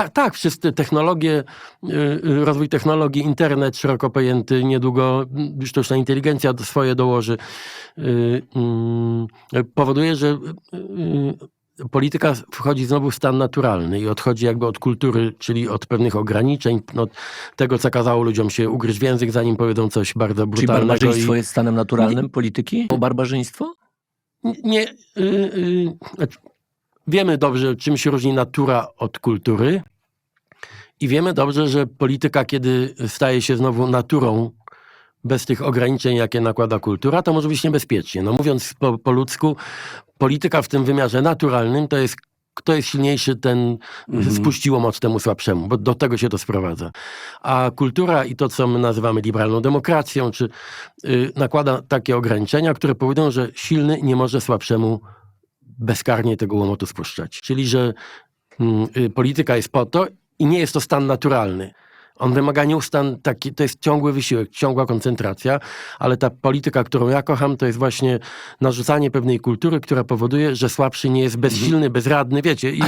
Tak, tak, wszyscy technologie, y, y, rozwój technologii, internet szeroko pojęty, niedługo mm, sztuczna inteligencja do- swoje dołoży, y, mm, powoduje, że polityka wchodzi znowu w stan naturalny i odchodzi jakby od kultury, czyli od pewnych ograniczeń, od tego, co kazało ludziom się ugryźć w język, zanim powiedzą coś bardzo brutalnego. barbarzyństwo i- jest stanem naturalnym polityki? O barbarzyństwo? Nie, znaczy, wiemy dobrze, czym się różni natura od kultury. I wiemy dobrze, że polityka, kiedy staje się znowu naturą, bez tych ograniczeń, jakie nakłada kultura, to może być niebezpiecznie. No mówiąc po, po ludzku, polityka w tym wymiarze naturalnym to jest kto jest silniejszy, ten Mhm. spuściło moc temu słabszemu, bo do tego się to sprowadza. A kultura i to, co my nazywamy liberalną demokracją, czy y, nakłada takie ograniczenia, które powodują, że silny nie może słabszemu bezkarnie tego łomotu spuszczać. Czyli, że mm, y, polityka jest po to i nie jest to stan naturalny. On wymaga nieustan, taki, to jest ciągły wysiłek, ciągła koncentracja, ale ta polityka, którą ja kocham, to jest właśnie narzucanie pewnej kultury, która powoduje, że słabszy nie jest bezsilny, bezradny, wiecie. I